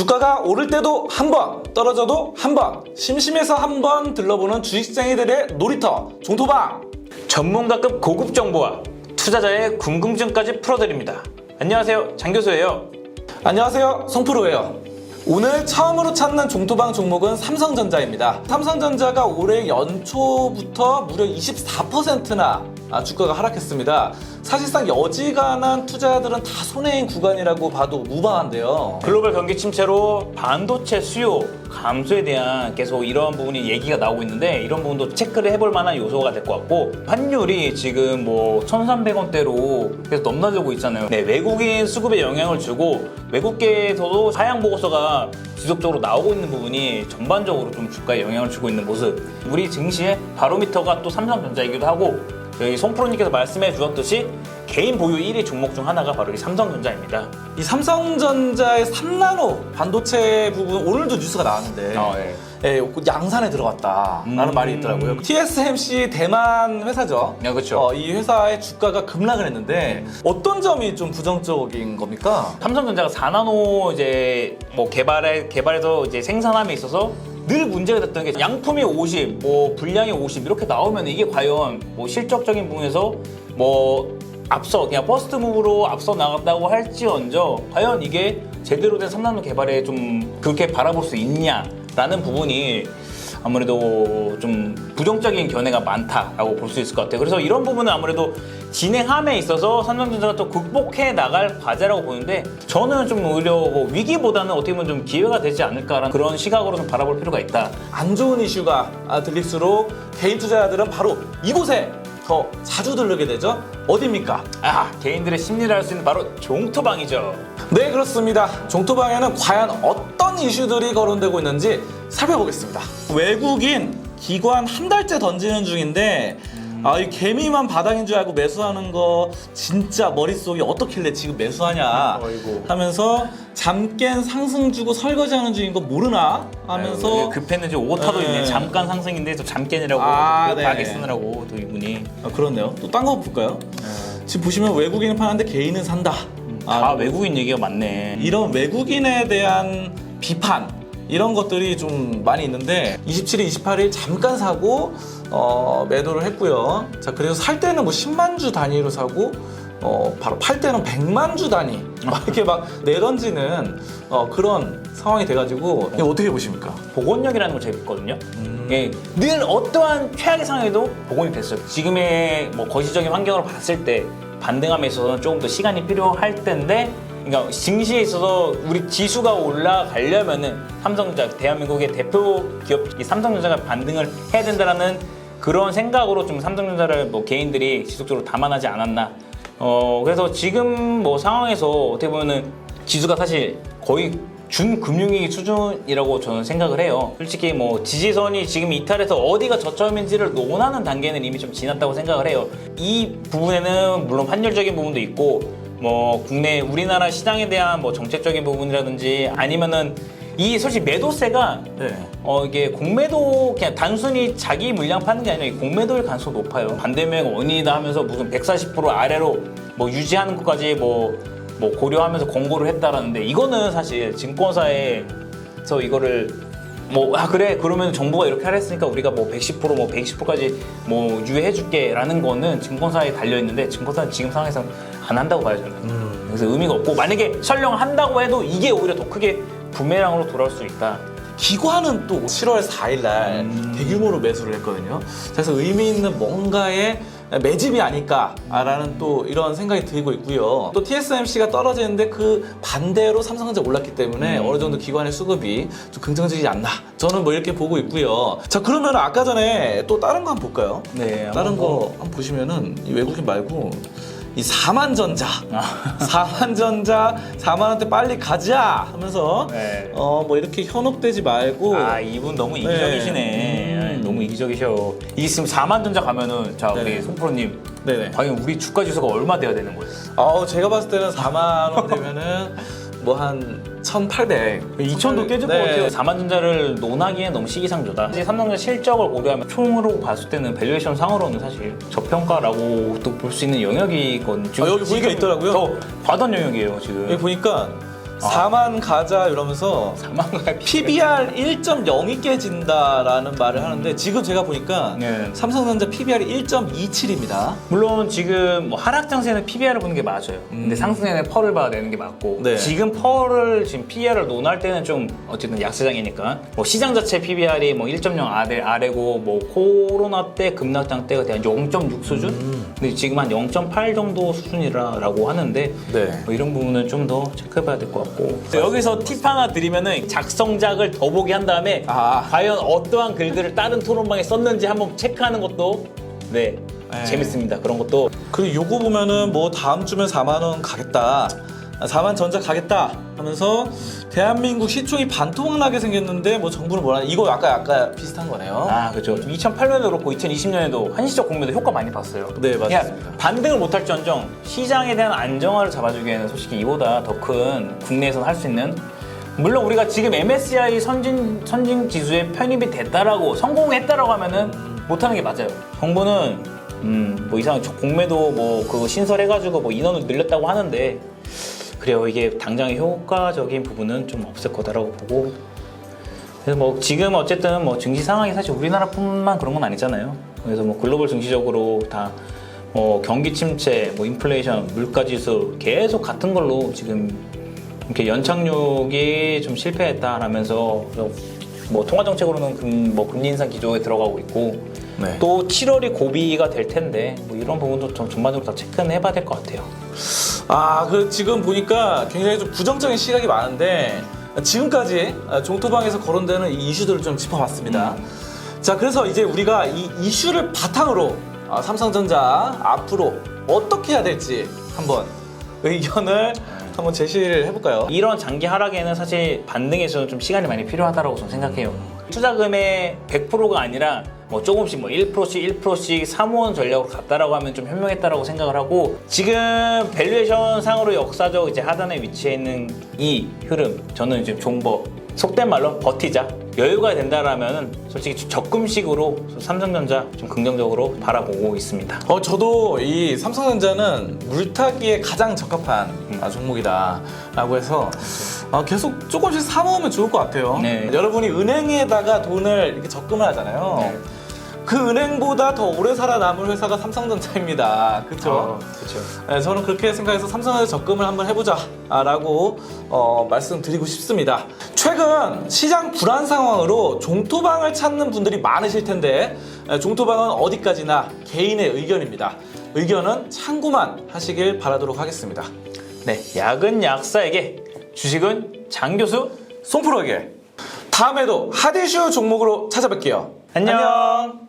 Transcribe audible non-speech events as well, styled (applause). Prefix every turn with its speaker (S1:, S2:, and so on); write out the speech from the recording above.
S1: 주가가 오를 때도 한 번, 떨어져도 한 번, 심심해서 한 번 들러보는 주식쟁이들의 놀이터, 종토방.
S2: 전문가급 고급 정보와 투자자의 궁금증까지 풀어드립니다. 안녕하세요, 장 교수예요.
S1: 안녕하세요, 송프로예요. 오늘 처음으로 찾는 종토방 종목은 삼성전자입니다. 삼성전자가 올해 연초부터 무려 24%나 주가가 하락했습니다. 사실상 여지간한 투자자들은 다 손해인 구간이라고 봐도 무방한데요.
S2: 글로벌 경기 침체로 반도체 수요 감소에 대한 계속 이런 부분이 얘기가 나오고 있는데 이런 부분도 체크를 해볼 만한 요소가 될 것 같고 환율이 지금 뭐 1,300원대로 계속 넘나들고 있잖아요. 네, 외국인 수급에 영향을 주고 외국계에서도 하향 보고서가 지속적으로 나오고 있는 부분이 전반적으로 좀 주가에 영향을 주고 있는 모습. 우리 증시의 바로미터가 또 삼성전자이기도 하고 여기 송프로님께서 말씀해 주셨듯이 개인 보유 1위 종목 중 하나가 바로 이 삼성전자입니다.
S1: 이 삼성전자의 3나노 반도체 부분 오늘도 뉴스가 나왔는데
S2: 예.
S1: 예, 양산에 들어갔다라는
S2: 음.
S1: 말이 있더라고요. TSMC 대만 회사죠.
S2: 네, 그렇죠.
S1: 어, 이 회사의 주가가 급락을 했는데 어떤 점이 좀 부정적인 겁니까?
S2: 삼성전자가 4나노 이제 뭐 개발에 개발해서 이제 생산함에 있어서 늘 문제가 됐던 게 양품이 50, 뭐 분량이 50 이렇게 나오면 이게 과연 뭐 실적적인 부분에서 뭐 앞서 그냥 퍼스트 무브로 앞서 나갔다고 할지언정 과연 이게 제대로 된 3나노 개발에 좀 그렇게 바라볼 수 있냐라는 부분이 아무래도 좀 부정적인 견해가 많다라고 볼 수 있을 것 같아요. 그래서 이런 부분은 아무래도 진행함에 있어서 삼성전자가 또 극복해 나갈 과제라고 보는데 저는 좀 오히려 뭐 위기보다는 어떻게 보면 좀 기회가 되지 않을까라는 그런 시각으로 좀 바라볼 필요가 있다.
S1: 안 좋은 이슈가 아, 들릴수록 개인 투자자들은 바로 이곳에 더 자주 들르게 되죠. 어디입니까?
S2: 아 개인들의 심리를 알 수 있는 바로 종토방이죠.
S1: 네, 그렇습니다. 종토방에는 과연 어떤 이슈들이 거론되고 있는지 살펴보겠습니다. 외국인 기관 한 달째 던지는 중인데 아, 이 개미만 바닥인 줄 알고 매수하는 거 진짜 머릿속이 어떻길래 지금 매수하냐
S2: 어이구.
S1: 하면서 잠깐 상승 주고 설거지하는 중인 거 모르나 하면서
S2: 아유, 급했는지 오타도
S1: 네.
S2: 있네. 잠깐 상승인데 또 잠깐이라고
S1: 아, 네.
S2: 바게 쓰느라고 또 이분이
S1: 아, 그렇네요. 또 딴 거 볼까요? 지금 보시면 외국인은 파는데 개인은 산다.
S2: 다
S1: 아,
S2: 외국인 얘기가 많네.
S1: 이런 외국인에 대한 비판 이런 것들이 좀 많이 있는데 27일, 28일 잠깐 사고 어, 매도를 했고요. 자 그래서 살 때는 뭐 10만 주 단위로 사고 어, 바로 팔 때는 100만 주 단위 막 이렇게 막 내던지는 어, 그런 상황이 돼가지고 이거 어떻게 보십니까?
S2: 복원력이라는 걸 제가 믿거든요.
S1: 음.
S2: 예, 늘 어떠한 최악의 상황에도 복원이 됐어요. 지금의 뭐 거시적인 환경으로 봤을 때 반등함에 있어서는 조금 더 시간이 필요할 텐데, 그러니까 증시에 있어서 우리 지수가 올라가려면은 삼성전자 대한민국의 대표 기업 이 삼성전자가 반등을 해야 된다라는 그런 생각으로 좀 삼성전자를 뭐 개인들이 지속적으로 담아나지 않았나. 어 그래서 지금 뭐 상황에서 어떻게 보면은 지수가 사실 거의 준금융위기 수준이라고 저는 생각을 해요. 솔직히 뭐 지지선이 지금 이탈해서 어디가 저점인지를 논하는 단계는 이미 좀 지났다고 생각을 해요. 이 부분에는 물론 환율적인 부분도 있고 뭐 국내 우리나라 시장에 대한 뭐 정책적인 부분이라든지 아니면은 이 솔직히 매도세가
S1: 네.
S2: 어 이게 공매도 그냥 단순히 자기 물량 파는 게 아니라 이 공매도일 가능성 이 높아요. 반대면 원인이다 하면서 무슨 140% 아래로 뭐 유지하는 것까지 뭐, 뭐 고려하면서 권고를 했다라는데 이거는 사실 증권사에서 이거를 뭐 아 그래 그러면 정부가 이렇게 하라 했으니까 우리가 뭐 110%뭐 120%까지 뭐 유예해 줄게라는 거는 증권사에 달려 있는데 증권사는 지금 상황에서 안 한다고 봐요 저는. 그래서 의미가 없고 만약에 설령 한다고 해도 이게 오히려 더 크게 부메랑으로 돌아올 수 있다.
S1: 기관은 또 7월 4일 날
S2: 음.
S1: 대규모로 매수를 했거든요. 그래서 의미 있는 뭔가의 매집이 아닐까라는 또 이런 생각이 들고 있고요. 또 TSMC가 떨어지는데 그 반대로 삼성전자 올랐기 때문에
S2: 음.
S1: 어느 정도 기관의 수급이 좀 긍정적이지 않나. 저는 뭐 이렇게 보고 있고요. 자 그러면 아까 전에 또 다른 거 한번 볼까요?
S2: 네,
S1: 다른 거 한번 보시면은 이 외국인 말고 이 4만 전자,
S2: 아.
S1: 4만 전자, 4만 원대 빨리 가자 하면서
S2: 네.
S1: 어 뭐 이렇게 현혹되지 말고
S2: 아 이분 너무 이기적이시네.
S1: 음.
S2: 아이, 너무 이기적이셔. 이게 지금 4만 전자 가면은 자 우리
S1: 네네.
S2: 송프로님
S1: 네네.
S2: 과연 우리 주가 지수가 얼마 돼야 되는 거예요?
S1: 어 제가 봤을 때는 4만 원 (laughs) 되면은 뭐 한 1,800.
S2: 2천도 깨질 것
S1: 네.
S2: 같아요. 4만 전자를 논하기엔 너무 시기상조다. 이제 삼성전자 실적을 고려하면 총으로 봤을 때는 밸류에이션 상으로는 사실 저평가라고 또 볼 수 있는 영역이거든요.
S1: 아, 여기 보니까 있더라고요.
S2: 저 과단 영역이에요 지금.
S1: 여기 보니까 4만 가자 이러면서
S2: 사망과
S1: PBR 1.0이 깨진다라는 말을 하는데 지금 제가 보니까
S2: 네.
S1: 삼성전자 PBR이 1.27입니다.
S2: 물론 지금 뭐 하락 장세는 PBR을 보는 게 맞아요. 근데 상승에는 펄을 봐야 되는 게 맞고
S1: 음. 네.
S2: 지금 펄을 지금 PBR을 논할 때는 좀 어쨌든 약세장이니까 뭐 시장 자체 PBR이 뭐 1.0 아래 아래고 뭐 코로나 때 급락장 때가 대한 0.6 수준.
S1: 음.
S2: 근데 지금 한 0.8 정도 수준이라고 하는데
S1: 네.
S2: 뭐 이런 부분은 좀 더 체크해봐야 될 것 같고 여기서 팁 하나 드리면은 작성작을 더 보게 한 다음에
S1: 아.
S2: 과연 어떠한 글들을 다른 토론방에 썼는지 한번 체크하는 것도 네,
S1: 네.
S2: 재밌습니다. 그런 것도
S1: 그리고 요거 보면은 뭐 다음 주면 4만 원 가겠다. 4만 전자 가겠다 하면서 대한민국 시총이 반토막 나게 생겼는데 뭐 정부는 뭐라 이거 아까 아까 비슷한 거네요.
S2: 아 그렇죠. 2008년에도 그렇고 2020년에도 한시적 공매도 효과 많이 봤어요.
S1: 네, 맞습니다.
S2: 반등을 못할지언정 시장에 대한 안정화를 잡아주기에는 솔직히 이보다 더 큰 국내에서는 할수 있는 물론 우리가 지금 MSCI 선진 선진 지수에 편입이 됐다라고 성공했다라고 하면은 못하는 게 맞아요. 정부는 음 뭐 이상 공매도 뭐 그거 신설해가지고 뭐 인원을 늘렸다고 하는데 그래요 이게 당장 효과적인 부분은 좀 없을 거다라고 보고 그래서 뭐 지금 어쨌든 뭐 증시 상황이 사실 우리나라뿐만 그런 건 아니잖아요. 그래서 뭐 글로벌 증시적으로 다 뭐 경기 침체, 뭐 인플레이션, 물가 지수 계속 같은 걸로 지금 이렇게 연착륙이 좀 실패했다라면서 뭐 통화 정책으로는 금, 뭐 금리 인상 기조에 들어가고 있고
S1: 네.
S2: 또 7월이 고비가 될 텐데 뭐 이런 부분도 좀 전반적으로 다 체크는 해봐야 될 것 같아요.
S1: 아, 그 지금 보니까 굉장히 좀 부정적인 시각이 많은데 지금까지 종토방에서 거론되는 이 이슈들을 좀 짚어봤습니다. 자, 그래서 이제 우리가 이 이슈를 바탕으로 아, 삼성전자 앞으로 어떻게 해야 될지 한번 의견을 한번 제시를 해볼까요?
S2: 이런 장기 하락에는 사실 반등에서는 좀 시간이 많이 필요하다고 저는 생각해요. 투자금의 100%가 아니라 뭐 조금씩 뭐 1%씩 1%씩 사모은 전략으로 갔다라고 하면 좀 현명했다라고 생각을 하고 지금 밸류에이션 상으로 역사적 이제 하단에 위치해 있는 이 흐름 저는 이제 존버 속된 말로 버티자 여유가 된다라면은 솔직히 적금식으로 삼성전자 좀 긍정적으로 바라보고 있습니다.
S1: 어, 저도 이 삼성전자는 물타기에 가장 적합한 아, 종목이다라고 해서 아, 계속 조금씩 사 모으면 좋을 것 같아요.
S2: 네.
S1: 여러분이 은행에다가 돈을 이렇게 적금을 하잖아요.
S2: 네.
S1: 그 은행보다 더 오래 살아남을 회사가 삼성전자입니다. 그렇죠?
S2: 그렇죠.
S1: 네, 저는 그렇게 생각해서 삼성전자 적금을 한번 해보자라고 어, 말씀드리고 싶습니다. 최근 시장 불안 상황으로 종토방을 찾는 분들이 많으실 텐데 에, 종토방은 어디까지나 개인의 의견입니다. 의견은 참고만 하시길 바라도록 하겠습니다.
S2: 네, 약은 약사에게 주식은 장 교수
S1: 송프로에게 다음에도 핫이슈 종목으로 찾아뵐게요.
S2: 안녕.